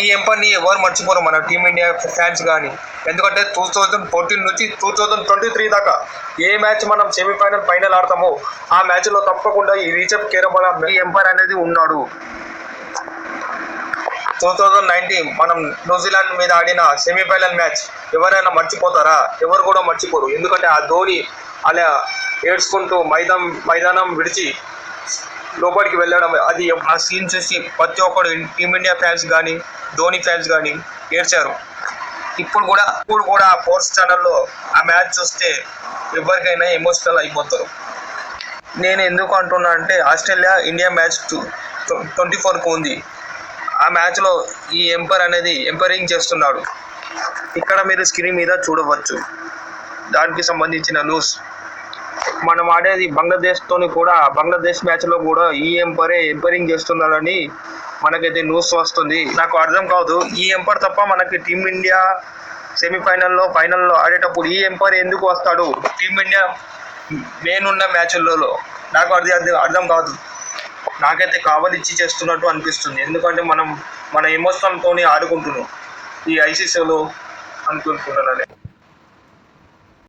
ఈ ఎంపర్ని ఎవరు మర్చిపోరు మన టీమిండియా ఫ్యాన్స్ కానీ ఎందుకంటే టూ థౌజండ్ ఫోర్టీన్ నుంచి టూ థౌజండ్ ట్వంటీ త్రీ దాకా ఏ మ్యాచ్ మనం సెమీఫైనల్ ఫైనల్ ఆడతామో ఆ మ్యాచ్లో తప్పకుండా ఈ రీచప్ కేరమల ఎంపైర్ అనేది ఉన్నాడు. టూ థౌజండ్ నైన్టీన్ మనం న్యూజిలాండ్ మీద ఆడిన సెమీఫైనల్ మ్యాచ్ ఎవరైనా మర్చిపోతారా? ఎవరు కూడా మర్చిపోరు. ఎందుకంటే ఆ ధోని అలా ఏడ్చుకుంటూ మైదానం మైదానం విడిచి లోపలికి వెళ్ళడం అది ఆ సీన్ చూసి ప్రతి ఒక్కడు టీమిండియా ఫ్యాన్స్ కానీ ధోని ఫ్యాన్స్ కానీ ఏడ్చారు. ఇప్పుడు కూడా ఇప్పుడు కూడా ఆ ఫోర్స్ ఛానల్లో ఆ మ్యాచ్ చూస్తే ఎవరికైనా ఎమోషనల్ అయిపోతారు. నేను ఎందుకు అంటున్నా అంటే ఆస్ట్రేలియా ఇండియా మ్యాచ్ ట్వంటీ ఫోర్కు ఉంది. ఆ మ్యాచ్లో ఈ ఎంపర్ అనేది ఎంపైరింగ్ చేస్తున్నాడు. ఇక్కడ మీరు స్క్రీన్ మీద చూడవచ్చు. దానికి సంబంధించిన న్యూస్ మనం ఆడేది బంగ్లాదేశ్తోని కూడా బంగ్లాదేశ్ మ్యాచ్లో కూడా ఈ ఎంపరే ఎంపరింగ్ చేస్తున్నాడని మనకైతే న్యూస్ వస్తుంది. నాకు అర్థం కాదు ఈ ఎంపర్ తప్ప మనకి టీమిండియా సెమీఫైనల్లో ఫైనల్లో ఆడేటప్పుడు ఈ ఎంపర్ ఎందుకు వస్తాడు? టీమిండియా మెయిన్ ఉన్న మ్యాచ్లలో నాకు అర్థం అర్థం కాదు. నాకైతే కావలిచ్చి చేస్తున్నట్టు అనిపిస్తుంది. ఎందుకంటే మనం మన ఎమోషనల్తోని ఆడుకుంటున్నాం. ఈ ఐసీసీలో అనుకుంటున్నాను